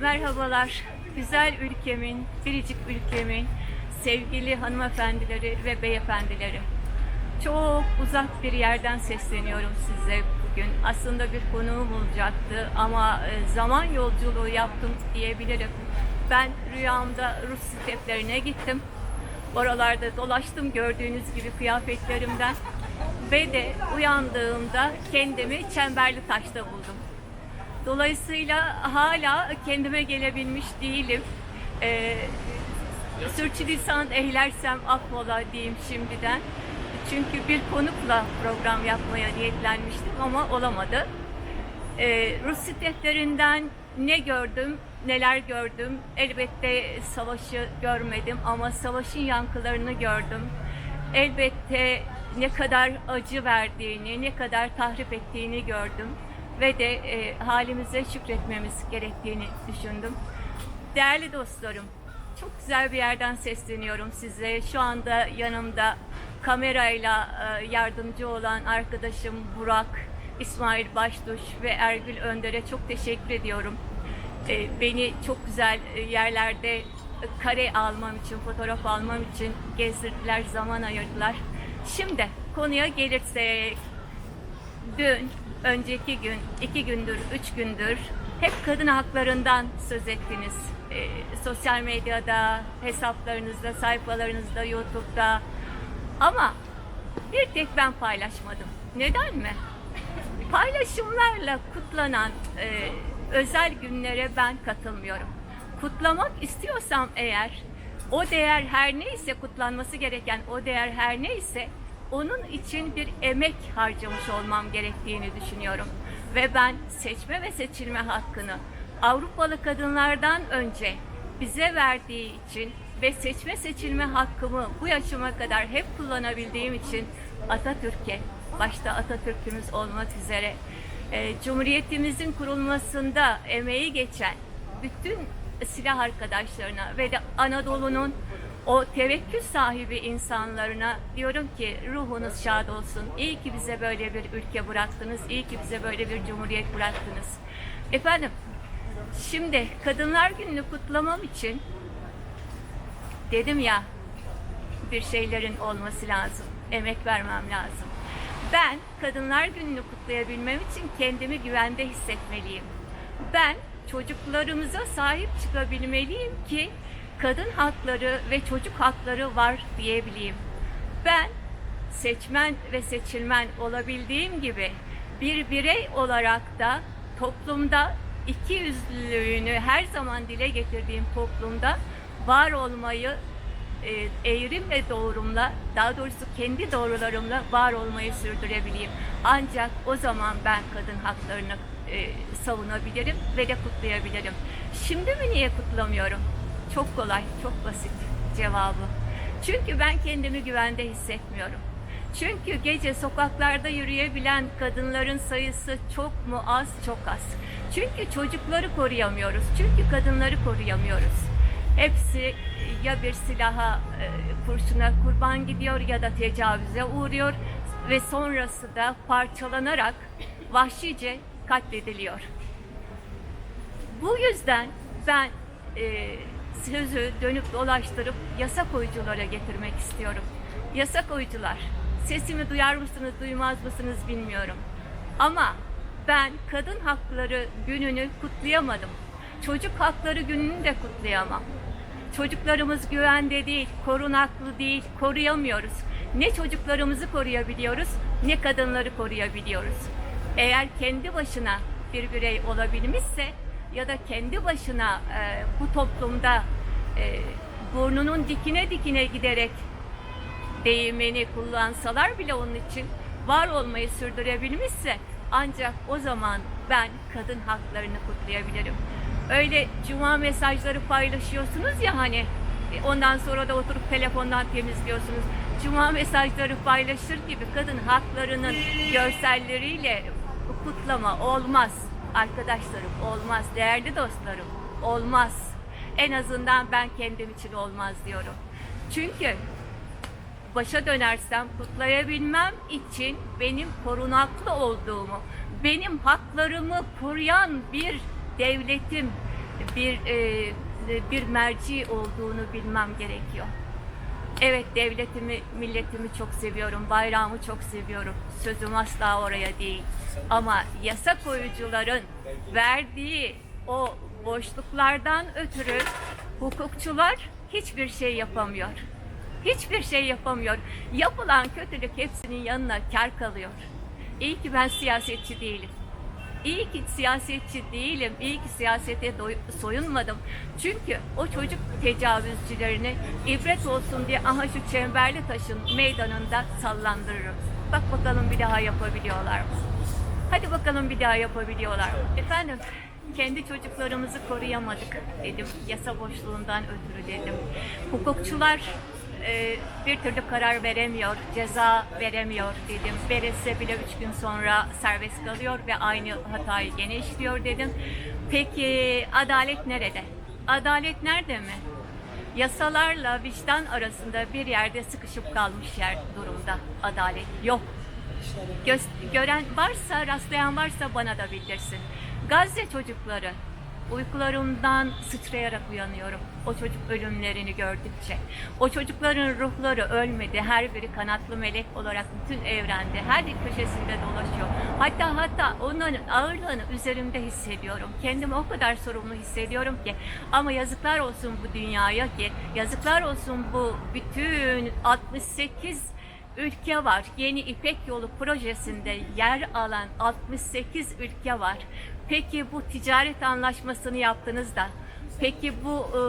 Merhabalar, güzel ülkemin, biricik ülkemin sevgili hanımefendileri ve beyefendileri. Çok uzak bir yerden sesleniyorum size bugün. Aslında bir konuğum olacaktı ama e, zaman yolculuğu yaptım diyebilirim. Ben rüyamda Rus steplerine gittim. Oralarda dolaştım gördüğünüz gibi kıyafetlerimden. Ve de uyandığımda kendimi Çemberli Taş'ta buldum. Dolayısıyla hala kendime gelebilmiş değilim. Ee, sürçülisan ehlersem affola diyeyim şimdiden. Çünkü bir konukla program yapmaya niyetlenmiştim ama olamadı. Ee, Rus steplerinden ne gördüm, neler gördüm. Elbette savaşı görmedim ama savaşın yankılarını gördüm. Elbette ne kadar acı verdiğini, ne kadar tahrip ettiğini gördüm ve de e, halimize şükretmemiz gerektiğini düşündüm. Değerli dostlarım, çok güzel bir yerden sesleniyorum size. Şu anda yanımda kamerayla e, yardımcı olan arkadaşım Burak, İsmail Başduş ve Ergül Önder'e çok teşekkür ediyorum. E, Beni çok güzel e, yerlerde kare almam için, fotoğraf almam için gezdirdiler, zaman ayırdılar. Şimdi konuya gelirsek, dün, önceki gün, iki gündür, üç gündür hep kadın haklarından söz ettiniz. Ee, sosyal medyada, hesaplarınızda, sayfalarınızda, YouTube'da. Ama bir tek ben paylaşmadım. Neden mi? Paylaşımlarla kutlanan e, özel günlere ben katılmıyorum. Kutlamak istiyorsam eğer o değer her neyse kutlanması gereken o değer her neyse onun için bir emek harcamış olmam gerektiğini düşünüyorum. Ve ben seçme ve seçilme hakkını Avrupalı kadınlardan önce bize verdiği için ve seçme seçilme hakkımı bu yaşıma kadar hep kullanabildiğim için Atatürk'e, başta Atatürk'ümüz olmak üzere e, Cumhuriyetimizin kurulmasında emeği geçen bütün silah arkadaşlarına ve de Anadolu'nun o tevekkül sahibi insanlarına diyorum ki ruhunuz şad olsun. İyi ki bize böyle bir ülke bıraktınız. İyi ki bize böyle bir cumhuriyet bıraktınız. Efendim, şimdi Kadınlar Günü'nü kutlamam için dedim ya bir şeylerin olması lazım. Emek vermem lazım. Ben Kadınlar Günü'nü kutlayabilmem için kendimi güvende hissetmeliyim. Ben çocuklarımıza sahip çıkabilmeliyim ki kadın hakları ve çocuk hakları var diyebileyim. Ben seçmen ve seçilmen olabildiğim gibi bir birey olarak da toplumda iki yüzlülüğünü her zaman dile getirdiğim toplumda var olmayı e, eğrim ve doğrumla, daha doğrusu kendi doğrularımla var olmayı sürdürebileyim. Ancak o zaman ben kadın haklarını e, savunabilirim ve de kutlayabilirim. Şimdi mi niye kutlamıyorum? Çok kolay, çok basit cevabı. Çünkü ben kendimi güvende hissetmiyorum. Çünkü gece sokaklarda yürüyebilen kadınların sayısı çok mu az, çok az. Çünkü çocukları koruyamıyoruz. Çünkü kadınları koruyamıyoruz. Hepsi ya bir silaha, e, kurşuna kurban gidiyor ya da tecavüze uğruyor ve sonrası da parçalanarak vahşice katlediliyor. Bu yüzden ben e, sözü dönüp dolaştırıp yasa koyuculara getirmek istiyorum. Yasa koyucular, sesimi duyar mısınız, duymaz mısınız bilmiyorum. Ama ben kadın hakları gününü kutlayamadım. Çocuk hakları gününü de kutlayamam. Çocuklarımız güvende değil, korunaklı değil, koruyamıyoruz. Ne çocuklarımızı koruyabiliyoruz, ne kadınları koruyabiliyoruz. Eğer kendi başına bir birey olabilmişse ya da kendi başına e, bu toplumda e, burnunun dikine dikine giderek deyimini kullansalar bile onun için var olmayı sürdürebilmişse ancak o zaman ben kadın haklarını kutlayabilirim. Öyle cuma mesajları paylaşıyorsunuz ya hani e, ondan sonra da oturup telefondan temizliyorsunuz. Cuma mesajları paylaşır gibi kadın haklarının görselleriyle kutlama olmaz. Arkadaşlarım olmaz. Değerli dostlarım olmaz. En azından ben kendim için olmaz diyorum. Çünkü başa dönersem kutlayabilmem için benim korunaklı olduğumu, benim haklarımı koruyan bir devletim, bir e, bir merci olduğunu bilmem gerekiyor. Evet devletimi, milletimi çok seviyorum, bayrağımı çok seviyorum. Sözüm asla oraya değil. Ama yasa koyucuların verdiği o boşluklardan ötürü hukukçular hiçbir şey yapamıyor. Hiçbir şey yapamıyor. Yapılan kötülük hepsinin yanına kar kalıyor. İyi ki ben siyasetçi değilim. İyi ki siyasetçi değilim, iyi ki siyasete soyunmadım. Çünkü o çocuk tecavüzcülerini ibret olsun diye aha şu çemberli taşın meydanında sallandırırım. Bak bakalım bir daha yapabiliyorlar mı? Hadi bakalım bir daha yapabiliyorlar mı? Efendim, kendi çocuklarımızı koruyamadık dedim. Yasa boşluğundan ötürü dedim. Hukukçular e, bir türlü karar veremiyor, ceza veremiyor dedim. Verilse bile üç gün sonra serbest kalıyor ve aynı hatayı gene işliyor dedim. Peki adalet nerede? Adalet nerede mi? Yasalarla vicdan arasında bir yerde sıkışıp kalmış yer durumda adalet yok. Göz- gören varsa, rastlayan varsa bana da bildirsin. Gazze çocukları uykularımdan sıçrayarak uyanıyorum. O çocuk ölümlerini gördükçe. O çocukların ruhları ölmedi. Her biri kanatlı melek olarak bütün evrende, her köşesinde dolaşıyor. Hatta hatta onların ağırlığını üzerimde hissediyorum. Kendimi o kadar sorumlu hissediyorum ki. Ama yazıklar olsun bu dünyaya ki, yazıklar olsun bu bütün 68 ülke var. Yeni İpek Yolu projesinde yer alan 68 ülke var. Peki bu ticaret anlaşmasını yaptınız da, peki bu e,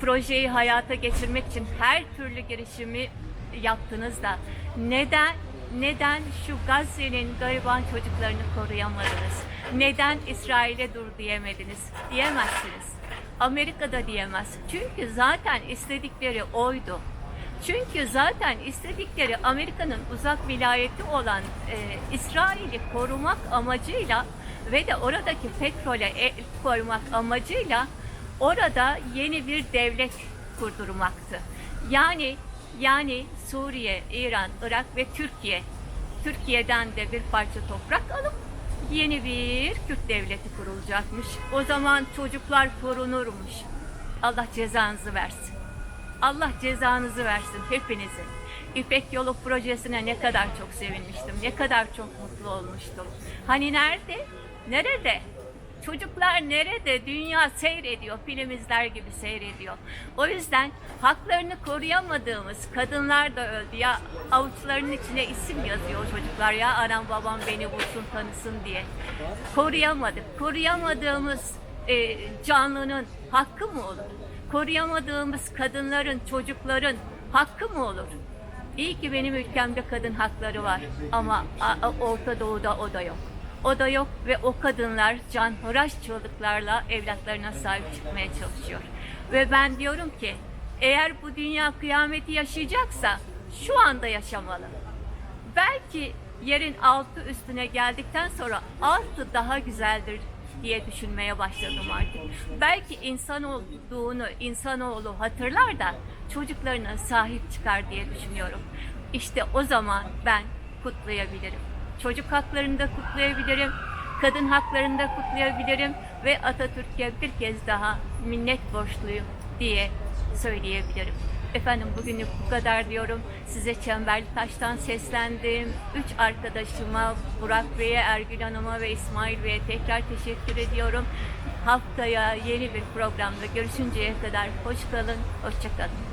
projeyi hayata geçirmek için her türlü girişimi yaptınız da neden neden şu Gazze'nin gariban çocuklarını koruyamadınız? Neden İsrail'e dur diyemediniz? Diyemezsiniz. Amerika'da diyemez. Çünkü zaten istedikleri oydu. Çünkü zaten istedikleri Amerika'nın uzak vilayeti olan e, İsrail'i korumak amacıyla ve de oradaki petrole el koymak amacıyla orada yeni bir devlet kurdurmaktı. Yani yani Suriye, İran, Irak ve Türkiye Türkiye'den de bir parça toprak alıp yeni bir Kürt devleti kurulacakmış. O zaman çocuklar korunurmuş. Allah cezanızı versin. Allah cezanızı versin hepinizin. İpek Yolu projesine ne kadar çok sevinmiştim, ne kadar çok mutlu olmuştum. Hani nerede? Nerede? Çocuklar nerede? Dünya seyrediyor, film izler gibi seyrediyor. O yüzden haklarını koruyamadığımız kadınlar da öldü. Ya avuçlarının içine isim yazıyor çocuklar ya anam babam beni bulsun tanısın diye. Koruyamadık. Koruyamadığımız e, canlının hakkı mı olur? Koruyamadığımız kadınların, çocukların hakkı mı olur? İyi ki benim ülkemde kadın hakları var ama Orta Doğu'da o da yok. O da yok ve o kadınlar canhıraş çığlıklarla evlatlarına sahip çıkmaya çalışıyor. Ve ben diyorum ki eğer bu dünya kıyameti yaşayacaksa şu anda yaşamalı. Belki yerin altı üstüne geldikten sonra altı daha güzeldir diye düşünmeye başladım artık. Belki insan olduğunu insanoğlu hatırlar da çocuklarına sahip çıkar diye düşünüyorum. İşte o zaman ben kutlayabilirim. Çocuk haklarını da kutlayabilirim, kadın haklarını da kutlayabilirim ve Atatürk'e bir kez daha minnet borçluyum diye söyleyebilirim. Efendim bugünlük bu kadar diyorum. Size Çemberli Taş'tan seslendim. Üç arkadaşıma, Burak Bey'e, Ergül Hanım'a ve İsmail Bey'e tekrar teşekkür ediyorum. Haftaya yeni bir programda görüşünceye kadar hoş kalın, hoşça kalın.